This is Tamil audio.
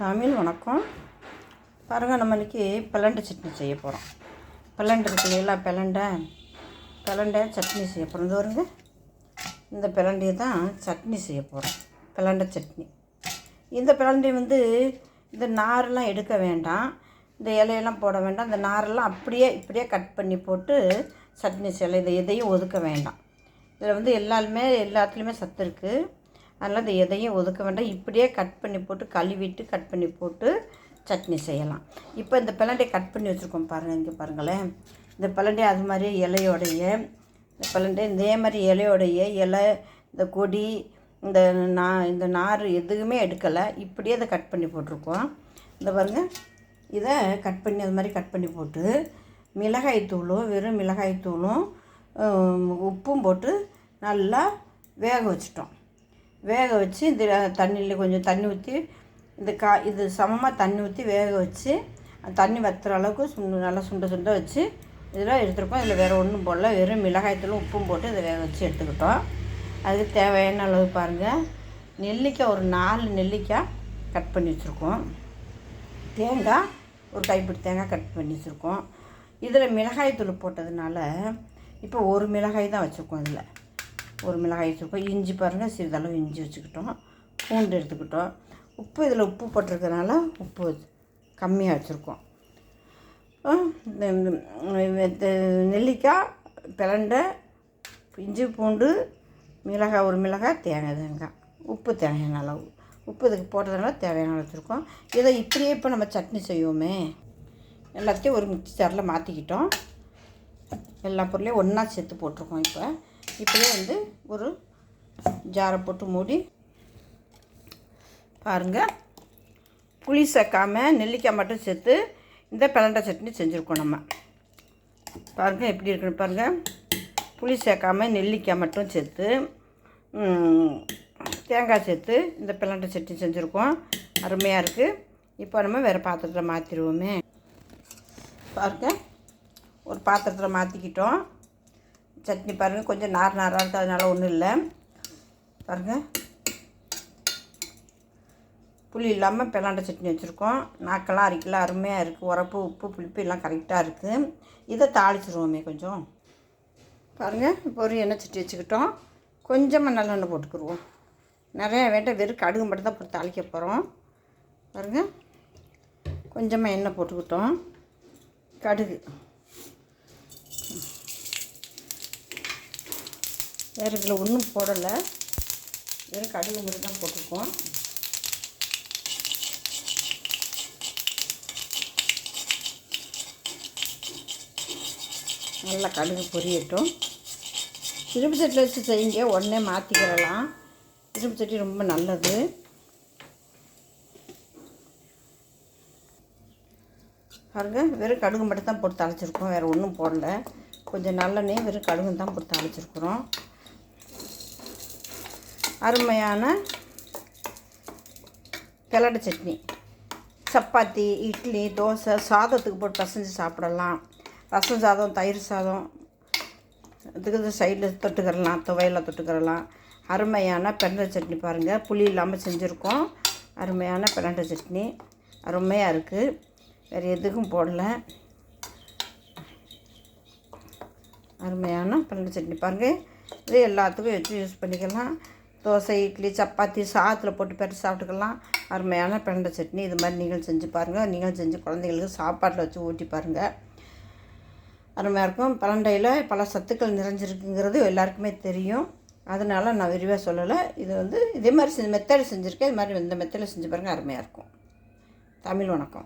தமிழ் வணக்கம். பாருங்கள் நம்ம இன்றைக்கி பல்லண்டை சட்னி செய்ய போகிறோம் பல்லண்டை இருக்கு இல்லைங்களா பெலண்டை பெலண்டை சட்னி செய்ய போகிறோம் இது வருங்க இந்த பிளண்டையை தான் சட்னி செய்ய போகிறோம் பிளண்டை சட்னி. இந்த பிளண்டை வந்து இந்த நாரெலாம் எடுக்க வேண்டாம். இந்த இலையெல்லாம் போட வேண்டாம். இந்த நாரெல்லாம் அப்படியே இப்படியே கட் பண்ணி போட்டு சட்னி செய்யலாம். இதை எதையும் ஒதுக்க வேண்டாம். இதில் வந்து எல்லாருமே எல்லாத்துலேயுமே சத்து இருக்குது அதனால் இந்த எதையும் ஒதுக்க வேண்டாம். இப்படியே கட் பண்ணி போட்டு கழுவிட்டு கட் பண்ணி போட்டு சட்னி செய்யலாம். இப்போ இந்த பிளண்டையை கட் பண்ணி வச்சுருக்கோம் பாருங்கள் இங்கே பாருங்களேன். இந்த பிளண்டை அது மாதிரி இலையோடைய இந்த பிளண்டை இதே மாதிரி இலையோடைய இலை இந்த கொடி இந்த நா இந்த நார் எதுவுமே எடுக்கலை. இப்படியே அதை கட் பண்ணி போட்டிருக்கோம். இந்த பாருங்கள் இதை கட் பண்ணி அது மாதிரி கட் பண்ணி போட்டு மிளகாய் தூளும் வெறும் மிளகாய் தூளும் உப்பும் போட்டு நல்லா வேக வச்சிட்டோம். வேக வச்சு இந்த தண்ணியில் கொஞ்சம் தண்ணி ஊற்றி இந்த கா இது சமமாக தண்ணி ஊற்றி வேக வச்சு தண்ணி வத்துற அளவுக்கு சுண்டு நல்லா சுண்ட சுண்ட வச்சு இதெல்லாம் எடுத்துருக்கோம். இதில் வேறு ஒன்றும் போடல. வெறும் மிளகாயத்தூளும் உப்பும் போட்டு இதை வேக வச்சு எடுத்துக்கிட்டோம். அதுக்கு தேவையான அளவு பாருங்கள் நெல்லிக்காய் ஒரு நாலு நெல்லிக்காய் கட் பண்ணி வச்சுருக்கோம். தேங்காய் ஒரு கைப்பிடி தேங்காய் கட் பண்ணி வச்சுருக்கோம். இதில் மிளகாய் தூள் போட்டதுனால இப்போ ஒரு மிளகாய் தான் வச்சுருக்கோம் இதில். ஒரு மிளகாய் வச்சுருக்கோம். இஞ்சி பாருங்கள் சிறிதளவு இஞ்சி வச்சுக்கிட்டோம். பூண்டு எடுத்துக்கிட்டோம். உப்பு இதில் உப்பு போட்டிருக்கனால உப்பு கம்மியாக வச்சுருக்கோம். இந்த நெல்லிக்காய் பிளண்டை இஞ்சி பூண்டு மிளகாய் ஒரு மிளகாய் தேங்காய் தேங்காய். உப்பு தேவையான அளவு. உப்பு இதுக்கு போட்டதுனால தேவையான அளவு வச்சுருக்கோம். இதை இப்படியே இப்போ நம்ம சட்னி செய்வோமே. எல்லாத்தையும் ஒரு மிக்சி சாரில் மாற்றிக்கிட்டோம். எல்லா பொருளையும் ஒன்றா சேர்த்து போட்டிருக்கோம் இப்போ. இப்படியே வந்து ஒரு ஜாரை போட்டு மூடி பாருங்கள் புளி சேர்க்காமல் நெல்லிக்காய் மட்டும் சேர்த்து இந்த பிளண்டை சட்னி செஞ்சுருக்கோம் நம்ம. பாருங்கள் எப்படி இருக்குன்னு பாருங்கள் புளி சேர்க்காமல் நெல்லிக்காய் மட்டும் சேர்த்து தேங்காய் சேர்த்து இந்த பிளண்டை சட்னி செஞ்சுருக்கோம். அருமையாக இருக்குது இப்போ நம்ம வேறு பாத்திரத்தில் மாற்றிடுவோமே பாருங்கள் ஒரு பாத்திரத்தில் மாற்றிக்கிட்டோம் சட்னி பாருங்கள் கொஞ்சம் நார் நாராக இருக்குது அதனால் ஒன்றும் இல்லை. பாருங்கள் புளி இல்லாமல் பெலாண்ட சட்னி வச்சுருக்கோம். நாக்கெல்லாம் அரைக்கலாம் அருமையாக இருக்குது உரப்பு உப்பு புளிப்பு எல்லாம் கரெக்டாக இருக்குது இதை தாளிச்சிருவோமே கொஞ்சம். பாருங்கள் இப்போ ஒரு எண்ணெய் சட்டி வச்சுக்கிட்டோம். கொஞ்சமாக நல்லெண்ணெய் போட்டுக்கிடுவோம் நிறையா வேண்டாம் வெறும் கடுகு மட்டும் தான் போட்டு தாளிக்க போகிறோம் பாருங்கள் கொஞ்சமாக எண்ணெய் போட்டுக்கிட்டோம். கடுகு. வேறு இதில் ஒன்றும் போடலை. வெறும் கடுகு மட்டும் தான் போட்டிருக்கோம். நல்லா கடுகு பொரியட்டும். இரும்பு சட்டியில் வச்சு செய்யுங்க. உடனே மாற்றிக்கிறலாம் இரும்பு சட்டி ரொம்ப நல்லது. பாருங்க வெறும் கடுகு மட்டும் தான் போட்டு அழைச்சிருக்கோம் வேறு ஒன்றும் போடல. கொஞ்சம் நல்லெண்ணெய் வெறும் கடுகு தான் போட்டு அழைச்சிருக்குறோம் அருமையான கிளட சட்னி. சப்பாத்தி இட்லி தோசை சாதத்துக்கு போட்டு பசஞ்சு சாப்பிடலாம். ரசம் சாதம் தயிர் சாதம். இதுக்கு சைடில் தொட்டுக்கிறலாம் துவையில் தொட்டுக்கிறலாம். அருமையான பெரண்டை சட்னி பாருங்கள் புளி இல்லாமல் செஞ்சுருக்கோம். அருமையான பெரண்டை சட்னி. அருமையாக இருக்குது வேறு எதுக்கும் போடல. அருமையான பெரண்டை சட்னி பாருங்கள் இது எல்லாத்துக்கும் வச்சு யூஸ் பண்ணிக்கலாம். தோசை இட்லி சப்பாத்தி சாதத்தில் போட்டு பெருசு சாப்பிட்டுக்கலாம். அருமையான பெரண்டை சட்னி. இது மாதிரி நீங்கள் செஞ்சு பாருங்கள் நீங்கள் செஞ்சு குழந்தைங்களுக்கு சாப்பாட்டில் வச்சு ஊட்டி பாருங்கள் அருமையாக இருக்கும். பரண்டையில் பல சத்துக்கள் நிறைஞ்சிருக்குங்கிறது எல்லாருக்குமே தெரியும். அதனால் நான் விரிவாக சொல்லலை. இது வந்து இதே மாதிரி செஞ்சு மெத்தடில் செஞ்சுருக்கேன். இது மாதிரி இந்த மெத்தடில் செஞ்சு பாருங்கள் அருமையாக இருக்கும். தமிழ் வணக்கம்.